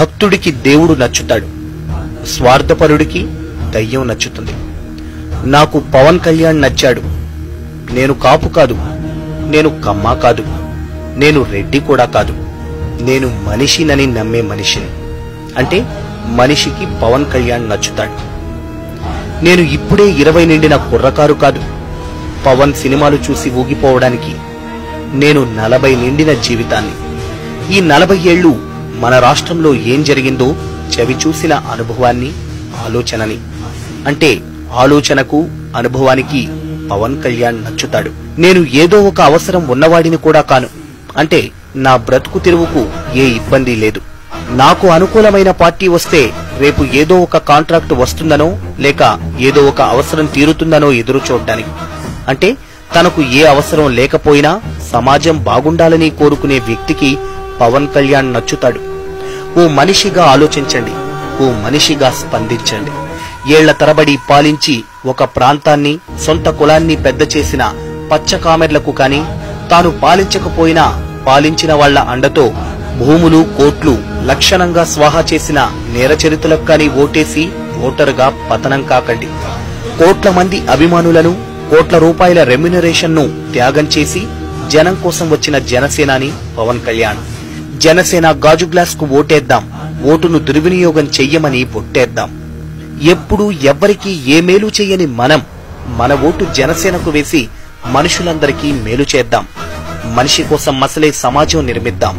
భక్తుడికి దేవుడు నచ్చుతాడు. స్వార్థపరుడికి దయ్యం నచ్చుతుంది. నాకు పవన్ కళ్యాణ్ నచ్చాడు. నేను కాపు కాదు. నేను కమ్మ కాదు. నేను రెడ్డి కూడా కాదు. నేను మనిషినని నమ్మే మనిషిని. అంటే మనిషికి పవన్ కళ్యాణ్ నచ్చుతాడు. నేను ఇప్పుడే ఇరవై నిండిన కుర్రకారు కాదు. పవన్ సినిమాలు చూసి ఊగిపోవడానికి నేను నలభై నిండిన జీవితాన్ని. ఈ నలభై ఏళ్ళు మన రాష్ట్రంలో ఏం జరిగిందో చవి చూసిన అనుభవాన్ని ఆలోచనని. అంటే ఆలోచనకు అనుభవానికి పవన్ కళ్యాణ్ నచ్చుతాడు. నేను ఏదో ఒక అవసరం ఉన్నవాడిని కూడా కాను. అంటే నా బ్రతుకు తిరుగుకు ఏ ఇబ్బంది లేదు. నాకు అనుకూలమైన పార్టీ వస్తే రేపు ఏదో ఒక కాంట్రాక్ట్ వస్తుందనో లేక ఏదో ఒక అవసరం తీరుతుందనో ఎదురు చూడడానికి. అంటే తనకు ఏ అవసరం లేకపోయినా సమాజం బాగుండాలని కోరుకునే వ్యక్తికి పవన్ కళ్యాణ్ నచ్చుతాడు. ఓ మనిషిగా ఆలోచించండి ఓ మనిషిగా స్పందించండి. ఏళ్ళ తరబడి పాలించి ఒక ప్రాంతాన్ని సొంత కులాన్ని పెద్ద చేసిన పచ్చ కామెర్లకు కాని తాను పాలించకపోయినా పాలించిన వాళ్ళ అండతో భూములు కోట్లు లక్షణంగా స్వాహా చేసిన నేరచరితులకు కాని ఓటేసి ఓటరుగా పతనం కాకండి. కోట్ల మంది అభిమానులను కోట్ల రూపాయల రెమ్యునరేషన్ను త్యాగం చేసి జనం కోసం వచ్చిన జనసేనాని పవన్ కళ్యాణ్. జనసేన గాజు గ్లాస్కు ఓటేద్దాం. ఓటును దుర్వినియోగం చెయ్యమని పొట్టేద్దాం ఎప్పుడు ఎవ్వరికీ ఏ మేలు చెయ్యని మనం మన ఓటు జనసేనకు వేసి మనుషులందరికీ మేలు చేద్దాం. మనిషి కోసం మసలే సమాజం నిర్మిద్దాం.